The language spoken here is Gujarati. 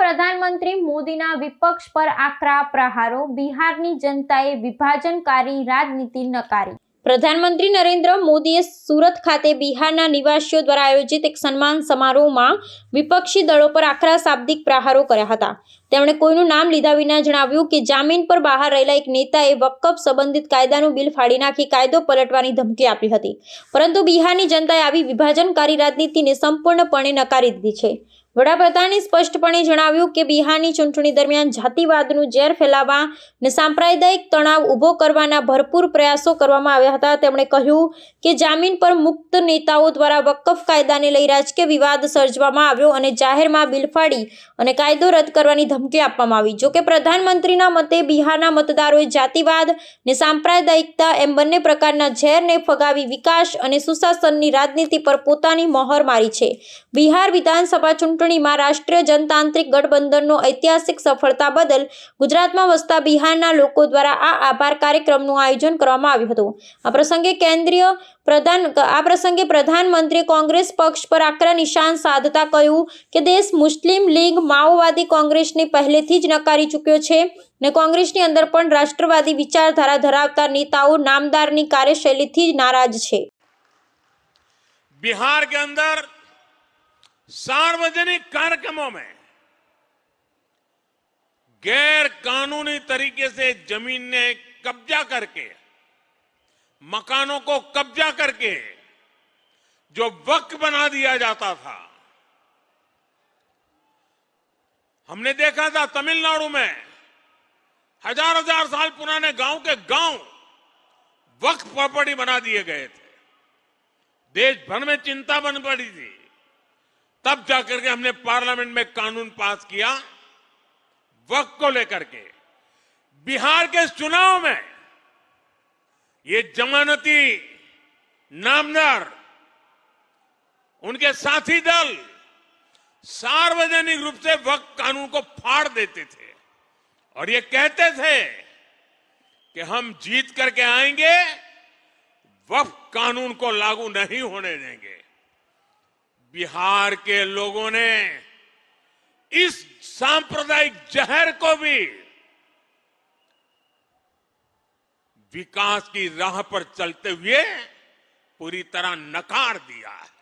પ્રધાનમંત્રી મોદીના વિપક્ષ પર આકરા પ્રહારો, બિહારની જનતાએ વિભાજનકારી રાજનીતિ નકારી. પ્રધાનમંત્રી નરેન્દ્ર મોદીએ સુરત ખાતે બિહારના નિવાસીઓ દ્વારા આયોજિત એક સન્માન સમારોહમાં વિપક્ષી દળો પર આકરા શાબ્દિક પ્રહારો કર્યા હતા. તેમણે કોઈનું નામ લીધા વિના જણાવ્યું કે જામીન પર બહાર રહેલા એક નેતાએ વકફ સંબંધિત કાયદાનું બિલ ફાડી નાખી કાયદો પલટવાની ધમકી આપી હતી. પરંતુ બિહારની જનતાએ આવી વિભાજનકારી રાજનીતિને સંપૂર્ણપણે નકારી દીધી છે. વડાપ્રધાને સ્પષ્ટપણે જણાવ્યું કે બિહારની ચૂંટણી દરમિયાન જાતિવાદનું ઝેર ફેલાવવા અને સાંપ્રદાયિક તણાવ ઊભો કરવાના ભરપૂર પ્રયાસો કરવામાં આવ્યા હતા. તેમણે કહ્યું કે જામીન પર મુક્ત નેતાઓ દ્વારા વકફ કાયદાને લઈ રાજકીય વિવાદ સર્જવામાં આવ્યો અને જાહેરમાં બિલ ફાડી અને કાયદો રદ કરવાની ધમકી આપવામાં આવી. જોકે પ્રધાનમંત્રીના મતે બિહારના મતદારોએ જાતિવાદ ને સાંપ્રદાયિકતા એમ બંને પ્રકારના ઝેરને ફગાવી વિકાસ અને સુશાસનની રાજનીતિ પર પોતાની મહોર મારી છે. બિહાર વિધાનસભા ચૂંટણીમાં રાષ્ટ્રીય જનતાંત્રિક ગઠબંધનનો ઐતિહાસિક સફળતા બદલ ગુજરાતમાં વસતા બિહારના લોકો દ્વારા આ આભાર કાર્યક્રમનું આયોજન કરવામાં આવ્યું હતું. આ પ્રસંગે કેન્દ્રીય પ્રધાન આ પ્રસંગે પ્રધાનમંત્રી કોંગ્રેસ પક્ષ પર આકરા નિશાન સાધતા કહ્યું કે દેશ મુસ્લિમ લીગ માઓવાદી કોંગ્રેસને પહેલેથી જ નકારી ચૂક્યો છે ને કોંગ્રેસની અંદર પણ રાષ્ટ્રવાદી વિચારધારા ધરાવતા નેતાઓ નામદારની કાર્યશૈલીથી નારાજ છે. બિહાર કે અંદર सार्वजनिक कार्यक्रमों में गैर कानूनी तरीके से ज़मीन ने कब्जा करके, मकानों को कब्जा करके जो वक्त बना दिया जाता था, हमने देखा था तमिलनाडु में हज़ार हज़ार साल पुराने गाँव के गाँव वक्त प्रॉपर्टी बना दिए गए थे। देश भर में चिंता बन पड़ी थी। तब जाकर के हमने पार्लियामेंट में कानून पास किया, वक्त को लेकर के। बिहार के चुनाव में ये जमानती नामदार, उनके साथी दल सार्वजनिक रूप से वक्त कानून को फाड़ देते थे और ये कहते थे कि हम जीत करके आएँगे, वक्त कानून को लागू नहीं होने देंगे। बिहार के लोगों ने इस सांप्रदायिक जहर को भी विकास की राह पर चलते हुए पूरी तरह नकार दिया है।